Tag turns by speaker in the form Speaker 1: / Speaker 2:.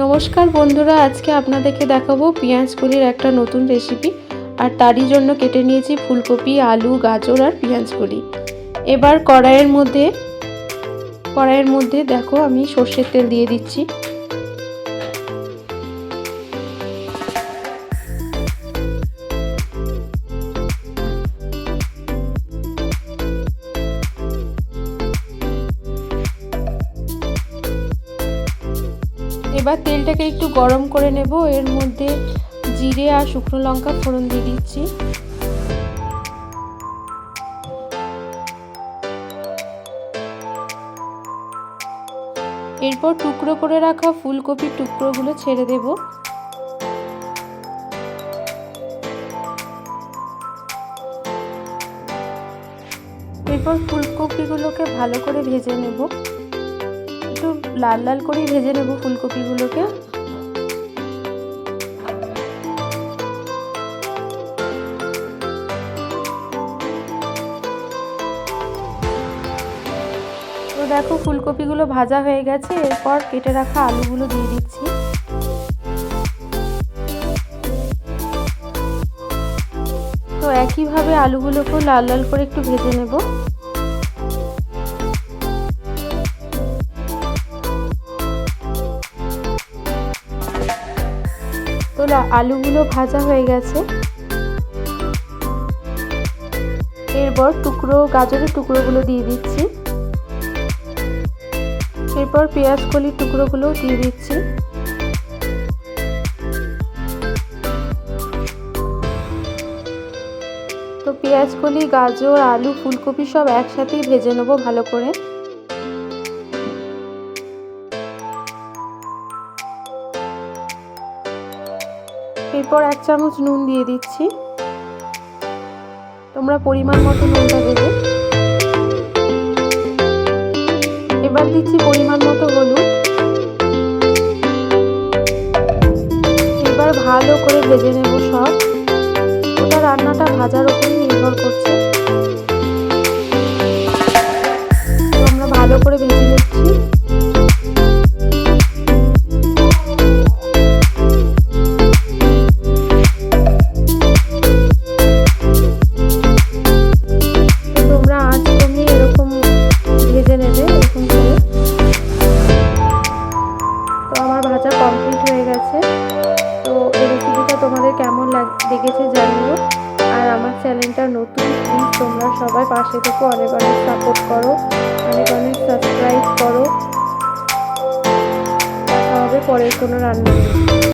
Speaker 1: নমস্কার বন্ধুরা, আজকে আপনাদেরকে দেখাবো পেঁয়াজ একটা নতুন রেসিপি আর তারই জন্য কেটে নিয়েছি ফুলকপি, আলু, গাজর আর পেঁয়াজ এবার কড়াইয়ের মধ্যে কড়াইয়ের মধ্যে দেখো আমি সর্ষের তেল দিয়ে দিচ্ছি। এবার তেলটাকে একটু গরম করে নেব। এর মধ্যে জিরে আর শুকনো লঙ্কা ফোড়ন দিয়ে দিচ্ছি। এরপর টুকরো করে রাখা ফুলকপির টুকরোগুলো ছেড়ে দেব। এরপর ফুলকপিগুলোকে ভালো করে ভেজে নেব। একটু লাল লাল করেই ভেজে নেব ফুলকপিগুলোকে। তো দেখো ফুলকপিগুলো ভাজা হয়ে গেছে, এরপর কেটে রাখা আলুগুলো দিয়ে দিচ্ছি। তো একইভাবে আলুগুলোকেও লাল লাল করে একটু ভেজে নেব। তো আলুগুলো ভাজা হয়ে গেছে। এরপর টুকরো, গাজরের টুকরোগুলো দিয়ে দিচ্ছি। এরপর পেঁয়াজ কলির টুকরোগুলো দিয়ে দিচ্ছি। তো পেঁয়াজ কলি, গাজর, আলু, ফুলকপি সব একসাথেই ভেজে নেব ভালো করে। এরপর এক চামচ নুন দিয়ে দিচ্ছি। তোমরা পরিমাণ মতো নুনটা দেবে। এবার দিচ্ছি পরিমাণ মতো হলুদ। এবার ভালো করে ভেজে নেব সব। ওটা রান্নাটা ভাজার উপরই নির্ভর করছে। কমপ্লিট হয়ে গেছে। তো এই রেসিপিটা তোমাদের কেমন লেগেছে জানিও। আর আমার চ্যানেলটা নতুন প্লিজ তোমরা সবাই পাশে থেকে, অনেক অনেক সাপোর্ট করো, অনেক অনেক সাবস্ক্রাইব করো। দেখা হবে পরের কোনো রান্না